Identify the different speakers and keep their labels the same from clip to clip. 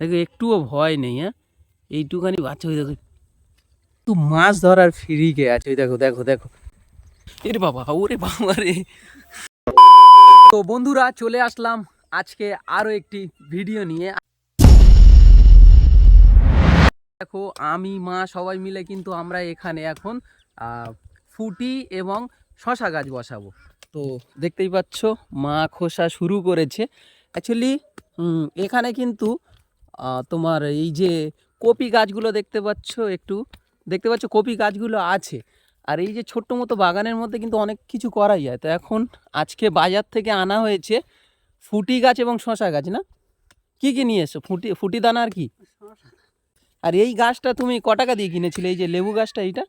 Speaker 1: দেখো, একটুও ভয় নেই হ্যাঁ? এইটুখানি বাচ্চা হয়ে দেখো। তো মাছ ধরার ফিরিকে আছে ওই দেখো দেখো দেখো। এরে বাবা, ওরে বাবা রে। তো বন্ধুরা, চলে আসলাম আজকে আরও একটি ভিডিও নিয়ে। দেখো, আমি, মা সবাই মিলে কিন্তু আমরা এখানে এখন ফুটি এবং শশা গাছ বসাবো। তো দেখতেই পাচ্ছ, মা খোসা শুরু করেছে। অ্যাকচুয়ালি এখানে কিন্তু তোমার এই যে কপি গাছগুলো দেখতে পাচ্ছ একটু দেখতে পাচ্ছ কপি গাছগুলো আছে। আর এই যে ছোট্ট মতো বাগানের মধ্যে কিন্তু অনেক কিছু করাই যায়। তো এখন আজকে বাজার থেকে আনা হয়েছে ফুটি গাছ এবং শশা গাছ না? কি কি নিয়ে এসো ফুটি ফুটি দানা আর কি? আর এই গাছটা তুমি ক টাকা দিয়ে কিনেছিলে? এই যে লেবু গাছটা এইটা?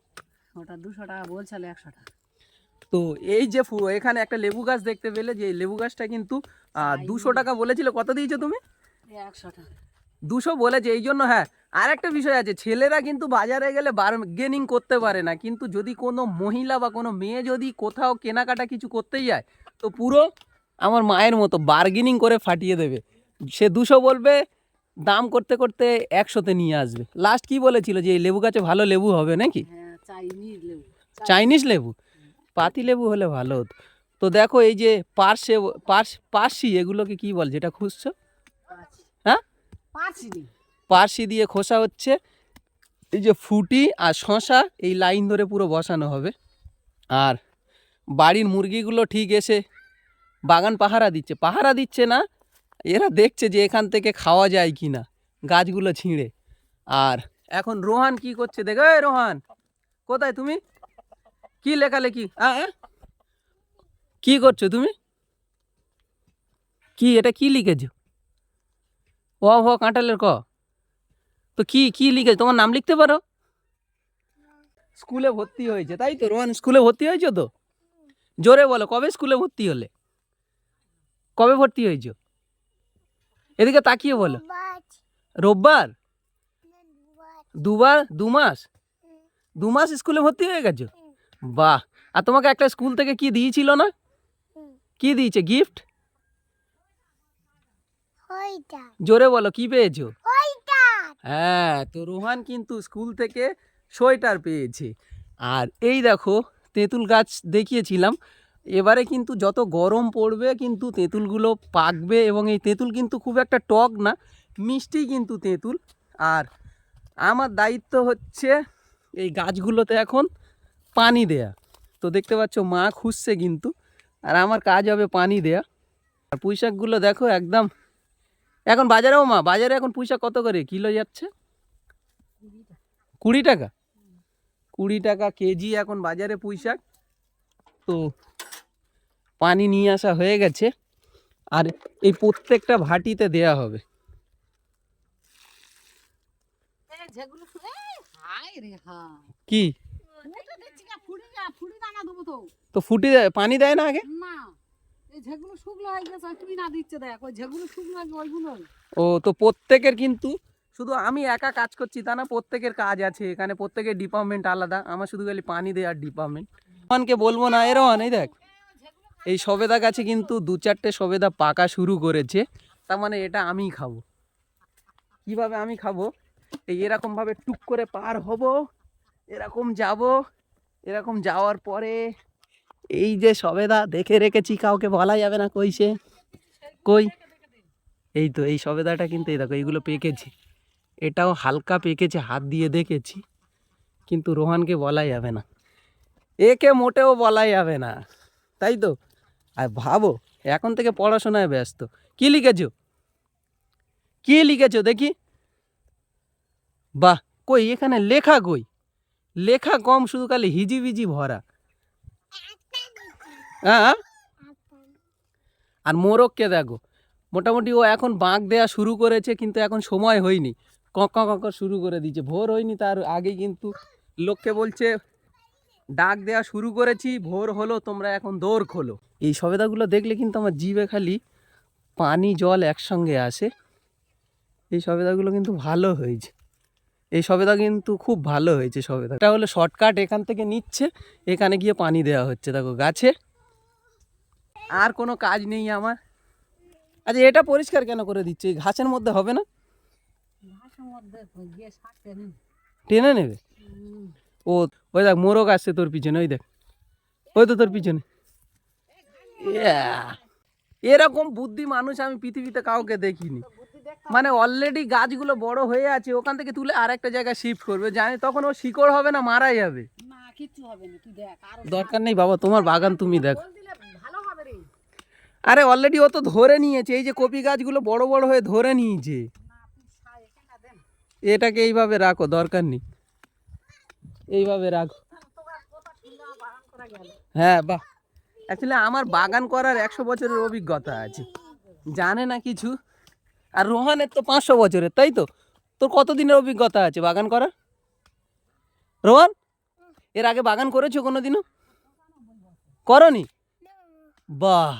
Speaker 2: ওটা দুশো টাকা বলছিল একশো টাকা।
Speaker 1: তো এই যে এখানে একটা লেবু গাছ দেখতে পেলে যে লেবু গাছটা কিন্তু দুশো টাকা বলেছিল। কত দিয়েছ তুমি?
Speaker 2: একশো টাকা।
Speaker 1: দুশো বলেছে এই জন্য হ্যাঁ। আর একটা বিষয় আছে ছেলেরা কিন্তু বাজারে গেলে বার্গেনিং করতে পারে না কিন্তু যদি কোনো মহিলা বা কোনো মেয়ে যদি কোথাও কেনাকাটা কিছু করতে যায় তো পুরো আমার মায়ের মতো বার্গেনিং করে ফাটিয়ে দেবে। সে দুশো বলবে দাম করতে করতে একশোতে নিয়ে আসবে। লাস্ট কি বলেছিল যে এই লেবু গাছে ভালো লেবু হবে নাকি?
Speaker 2: হ্যাঁ চাইনিজ লেবু।
Speaker 1: চাইনিজ লেবু? পাতি লেবু হলে ভালো হতো। তো দেখো এই যে পার্সে পার্স পার্সি এগুলোকে কি বল যেটা খুঁজছো? হ্যাঁ পার্সি দিয়ে খোসা হচ্ছে, এই যে ফুটি আর শশা এই লাইন ধরে পুরো বসানো হবে। আর বাড়ির মুরগিগুলো ঠিক এসে বাগান পাহারা দিচ্ছে। পাহারা দিচ্ছে না, এরা দেখছে যে এখান থেকে খাওয়া যায় কি না, গাছগুলো ছিঁড়ে। আর এখন রোহান কি করছে দেখো রোহান, কোথায় তুমি? কি লেখালেখি? হ্যাঁ হ্যাঁ? কি করছ তুমি? কি, এটা কি লিখেছো? ও হ কাঁঠালের ক। তো কি কি লিখে, তোমার নাম লিখতে পারো? স্কুলে ভর্তি হয়েছে, তাই তো? রোহান, স্কুলে ভর্তি হয়েছো তো? জোরে বলো, কবে স্কুলে ভর্তি হলে? কবে ভর্তি হয়েছো? এদিকে তাকিয়ে বলো। রোববার? দুবার? দু মাস দু মাস স্কুলে ভর্তি হয়ে গেছো? বাহ! আর তোমাকে একটা স্কুল থেকে কি দিয়েছিল না? কি দিয়েছে? গিফট? জোরে বলো কি পেয়েছ? হ্যাঁ তো রোহান কিন্তু স্কুল থেকে সোয়েটার পেয়েছে। আর এই দেখো তেঁতুল গাছ দেখিয়েছিলাম। এবারে কিন্তু যত গরম পড়বে কিন্তু তেঁতুলগুলো পাকবে এবং এই তেঁতুল কিন্তু খুব একটা টক না মিষ্টি কিন্তু তেঁতুল। আর আমার দায়িত্ব হচ্ছে এই গাছগুলোতে এখন পানি দেয়া। তো দেখতে পাচ্ছ মা খুঁজছে কিন্তু আর আমার কাজ হবে পানি দেয়া। আর পুঁইশাকগুলো দেখো একদম এখন বাজারেও মা বাজারে এখন পুঁইশাক কত করে? কিলো যাচ্ছে? কুড়ি টাকা? কুড়ি টাকা কেজি এখন বাজারে পুঁইশাক তো পানি নিয়ে আসা হয়ে গেছে। আর এই প্রত্যেকটা ভাটিতে দেয়া হবে। কি?
Speaker 2: তো
Speaker 1: ফুটি দেয় পানি দেয় না আগে?
Speaker 2: না।
Speaker 1: ও, তো প্রত্যেকের কিন্তু, শুধু আমি একা কাজ করছি, তা না, প্রত্যেকের কাজ আছে, এখানে প্রত্যেকের ডিপার্টমেন্ট আলাদা, আমার শুধু খালি পানি দেওয়ার ডিপার্টমেন্ট রোহানকে বলব না এ এই দেখ, এই সবেদা গাছে কিন্তু দু চারটে সবেদা পাকা শুরু করেছে, তার মানে এটা আমিই খাব। কীভাবে আমি খাব? এই এরকমভাবে টুক করে পার হব, এরকম যাব, এরকম যাওয়ার পরে এই যে সবেদা, দেখে রেখেছি, কাউকে বলা যাবে না কইছে কই? এই তো, এই সবেদাটা কিন্তু, এই দেখো, এইগুলো পেকেছি। এটাও হালকা পেকেছে, হাত দিয়ে দেখেছি। কিন্তু রোহানকে বলা যাবে না। একে মোটেও বলা যাবে না। তাই তো? আর ভাবো, এখন থেকে পড়াশোনায় ব্যস্ত। কি লিখেছো? কি লিখেছো দেখি? বাহ, কই, এখানে লেখা কই? লেখা কম, শুধু খালি হিজিবিজি ভরা। হ্যাঁ আর মোরগকে দেখো? মোটামুটি ও এখন বাঁক দেওয়া শুরু করেছে কিন্তু এখন সময় হয়নি। কক কক শুরু করে দিয়েছে। ভোর হয়নি তার আগে কিন্তু লোককে বলছে ডাক দেওয়া শুরু করেছি ভোর হলো তোমরা এখন দৌড় খোলো। এই সবেদাগুলো দেখলে কিন্তু আমার জিভে খালি পানি জল একসঙ্গে আসে। এই সবেদাগুলো কিন্তু ভালো হয়েছে। এই সবেদা কিন্তু খুব ভালো হয়েছে সবেদা। এটা হলো শর্টকাট এখান থেকে নিচ্ছে এখানে গিয়ে পানি দেওয়া হচ্ছে। দেখো গাছে আর কোনো কাজ নেই আমার। আচ্ছা এটা পরিষ্কার কেন করে দিচ্ছে? ঘাসের মধ্যে হবে না?
Speaker 2: টেনে
Speaker 1: নেবে? ও ওই দেখ মোরগ আসছে তোর পিছনে ওই দেখ। ওই তো তোর পিছনে। এরকম বুদ্ধি মানুষ আমি পৃথিবীতে কাউকে দেখিনি। মানে অলরেডি গাছগুলো বড় হয়ে আছে ওখান থেকে তুলে আর একটা জায়গায় শিফট করবে। জানি তখন ও শিকড় হবে না মারা যাবে।
Speaker 2: না কিচ্ছু হবে না দেখ
Speaker 1: দরকার নেই বাবা তোমার বাগান তুমি দেখো
Speaker 2: জল দিলে ভালো হবে রে
Speaker 1: আরে অলরেডি ও তো ধরে নিয়েছে, এই যে কপি গাছগুলো বড় বড় হয়ে ধরে নিয়েছে। এটাকে এইভাবে রাখো, দরকার নেই। এইভাবে রাখো।
Speaker 2: করা
Speaker 1: হ্যাঁ বাহ। অ্যাকচুয়ালি আমার বাগান করার একশো বছরের অভিজ্ঞতা আছে। জানে না কিছু? আর রোহানের তো পাঁচশো বছরের, তাই তো? তোর কত দিনের অভিজ্ঞতা আছে বাগান করার? রোহান, এর আগে বাগান করেছ কোনো দিনও করনি? বাহ।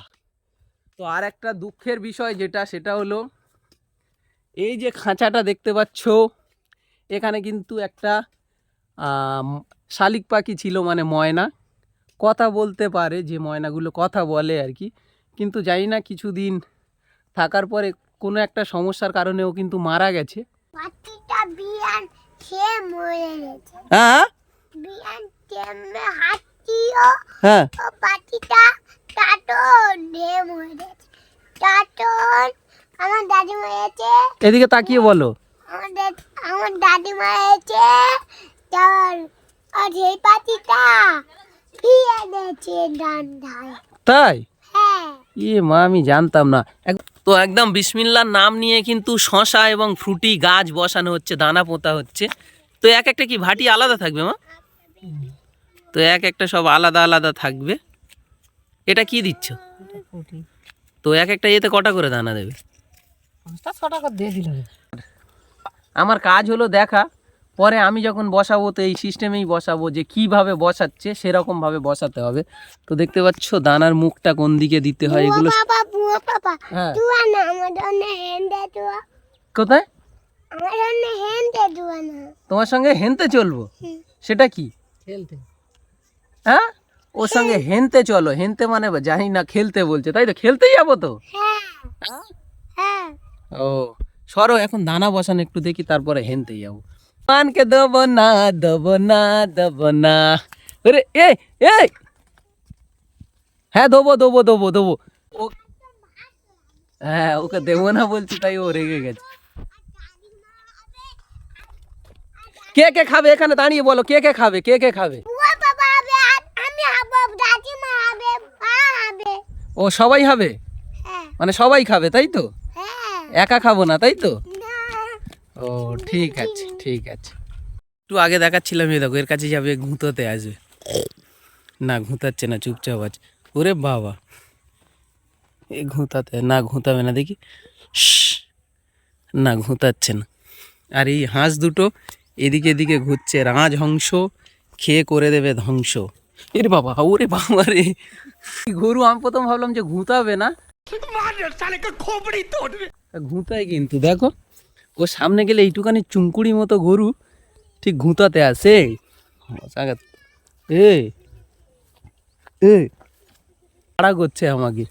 Speaker 1: তো আর একটা দুঃখের বিষয় যেটা সেটা হলো এই যে খাঁচাটা দেখতে পাচ্ছ এখানে কিন্তু একটা শালিক পাখি ছিল মানে ময়না। কথা বলতে পারে যে ময়নাগুলো কথা বলে আর কি কিন্তু জানি না কিছুদিন থাকার পরে কোনো একটা সমস্যার কারণে ও কিন্তু মারা গেছে। হ্যাঁ? হ্যাঁ।
Speaker 3: আমার দাদি মরেছে।
Speaker 1: এদিকে তাকিয়ে বলো।
Speaker 3: আমার আমার দাদি মরেছে। তার আর সেই পাখিটা ফিরে গেছে ডান্ডায়?
Speaker 1: তাই?
Speaker 3: হ্যাঁ।
Speaker 1: ইয়ে মা আমি জানতাম না। তো একদম বিসমিল্লার নাম নিয়ে কিন্তু শশা এবং ফ্রুটি গাছ বসানো হচ্ছে দানা পোতা হচ্ছে। তো এক একটা কি ভাটি আলাদা থাকবে মা? তো এক একটা সব আলাদা আলাদা থাকবে। এটা কি দিচ্ছ? তো এক একটা ইয়েতে কটা করে দানা দেবে? আমার কাজ হলো দেখা পরে আমি যখন বসাবো তো এই সিস্টেমেই বসাবো যে কীভাবে বসাচ্ছে সেরকমভাবে বসাতে হবে। তো দেখতে পাচ্ছ দানার মুখটা কোন দিকে দিতে হয় এগুলো হ্যাঁ। কোথায়? তোমার সঙ্গে হেনতে চলবো? সেটা কি? হ্যাঁ? ওর সঙ্গে হেনতে চলো, হেনতে মানে জানি না, খেলতে বলছে, তাই তো? খেলতেই যাব তো? ও, সরো, এখন দানা বসান একটু দেখি, তারপরে হেনতে যাব। মানকে দেবো না দেবো না দেবো না। এ হ্যাঁ দেবো দেবো দেবো দেবো। ও হ্যাঁ ওকে দেবো না বলছি, তাই ও রেগে গেছে। কে কে খাবে? এখানে দাঁড়িয়ে বলো, কে কে খাবে? কে কে খাবে
Speaker 3: বুয়া বাবা হবে আর আমি হব দাদিমা হবে মা হবে
Speaker 1: ও সবাই হবে
Speaker 3: হ্যাঁ।
Speaker 1: মানে সবাই খাবে তাই তো?
Speaker 3: হ্যাঁ।
Speaker 1: একা খাব না তাই তো? ও ঠিক আছে ঠিক আছে। একটু আগে দেখাচ্ছিলাম এই দেখো এর কাছে যাবে ঘুঁতোতে আসবে। না ঘুঁতাচ্ছে না চুপচাপ আছে। ওরে বাবা। এ ঘুঁতাতে না ঘুঁতাবে না দেখি। না ঘুঁতাচ্ছে না। আর এই হাঁস দুটো এদিকে এদিকে ঘুরছে। রাজ হংস খেয়ে করে দেবে ধ্বংস। এর বাবা, ওরে বাবা রে। গরু, আমি প্রথম ভাবলাম যে ঘুঁতাবে না। ঘুঁতায় কিন্তু, দেখো, ও সামনে গেলে এইটুখানি চুঙ্কুড়ি মতো গরু, ঠিক ঘুঁতাতে আসে এ এ তাড়া করছে আমাকে।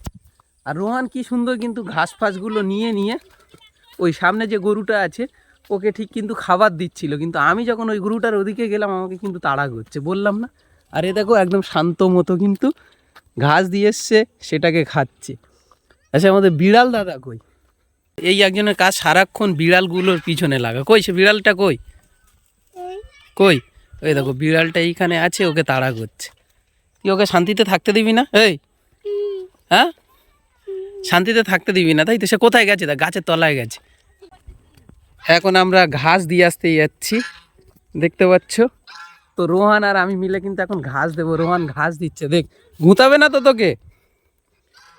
Speaker 1: আর রোহান কি সুন্দর কিন্তু ঘাস ফাসগুলো নিয়ে নিয়ে ওই সামনে যে গরুটা আছে, ওকে ঠিক কিন্তু খাবার দিচ্ছিল। কিন্তু আমি যখন ওই গরুটার ওদিকে গেলাম, আমাকে কিন্তু তাড়া করছে। বললাম না আর এ দেখো একদম শান্ত মতো কিন্তু ঘাস দিয়ে এসছে সেটাকে খাচ্ছে। আচ্ছা আমাদের বিড়াল দাদা কই? এই একজনের কাজ সারাক্ষণ বিড়ালগুলোর পিছনে লাগা। কই সে বিড়ালটা কই? কই? ওই দেখো বিড়ালটা এইখানে আছে ওকে তাড়া করছে। তুই ওকে শান্তিতে থাকতে দিবি না? এই। হ্যাঁ? শান্তিতে থাকতে দিবি না তাই তো? সে কোথায় গেছে? তা গাছের তলায় গেছে। এখন আমরা ঘাস দিয়ে আসতে যাচ্ছি। দেখতে পাচ্ছ? তো রোহান আর আমি মিলে কিন্তু এখন ঘাস দেবো। রোহান ঘাস দিচ্ছে, দেখ। ঘুঁতাবে না তো তোকে?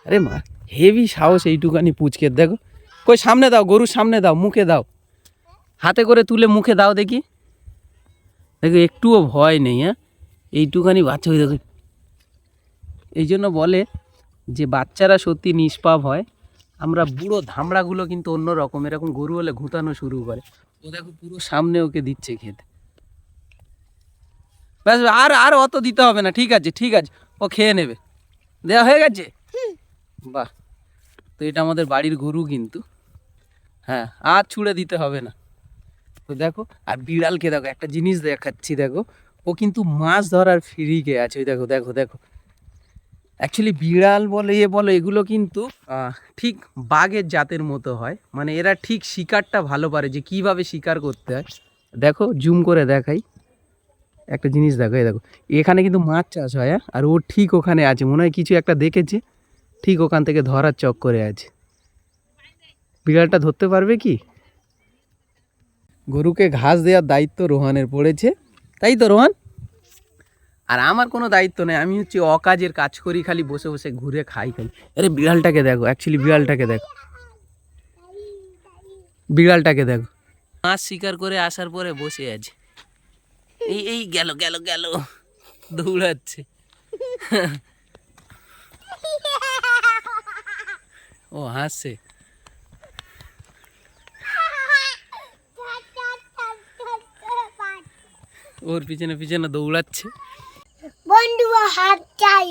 Speaker 1: আরে মা হেভি সাহস এইটুকানি পুচকে। দেখো, কই সামনে দাও, গরুর সামনে দাও, মুখে দাও। হাতে করে তুলে মুখে দাও দেখি। দেখো, একটুও ভয় নেই হ্যাঁ? এইটুকানি বাচ্চা হয়ে দেখো। এই জন্য বলে যে বাচ্চারা সত্যি নিষ্পাপ হয়, আমরা বুড়ো ধামড়াগুলো কিন্তু অন্য রকম। এরকম গরু হলে ঘুঁতানো শুরু করে। ও দেখো পুরো সামনে ওকে দিচ্ছে খেতে ব্যাস আর আর অত দিতে হবে না ঠিক আছে ঠিক আছে। ও খেয়ে নেবে। দেওয়া হয়ে গেছে? বাহ তো এটা আমাদের বাড়ির গরু কিন্তু। হ্যাঁ আর ছুঁড়ে দিতে হবে না। তো দেখো আর বিড়ালকে দেখো একটা জিনিস দেখাচ্ছি দেখো। ও কিন্তু মাছ ধরার ফিরিকে আছে ওই দেখো দেখো দেখো। অ্যাকচুয়ালি বিড়াল বলে এ বলো এগুলো কিন্তু ঠিক বাঘের জাতের মতো হয়। মানে এরা ঠিক শিকারটা ভালো পারে যে কীভাবে শিকার করতে হয়। দেখো জুম করে দেখাই। একটা জিনিস দেখো, এই দেখো। এখানে কিন্তু মাছ চাষ হয় হ্যাঁ? আর ও ঠিক ওখানে আছে, মনে হয় কিছু একটা দেখেছে, ঠিক ওখান থেকে ধরার চক করে আছে। বিড়ালটা ধরতে পারবে কি? গরুকে ঘাস দেওয়ার দায়িত্ব রোহানের পড়েছে, তাই তো রোহান? আর আমার কোনো দায়িত্ব নেই, আমি হচ্ছে অকাজের কাজ করি, খালি বসে বসে ঘুরে খাই খালি। আরে বিড়ালটাকে দেখো অ্যাকচুয়ালি বিড়ালটাকে দেখো। বিড়ালটাকে দেখো। মাছ শিকার করে আসার পরে বসে আছে। এই এই গেল গেল গেল। দৌড়াচ্ছে। ও, হাসছে। ওর পিছনে পিছনে দৌড়াচ্ছে।
Speaker 3: বন্ধু হাত চাই।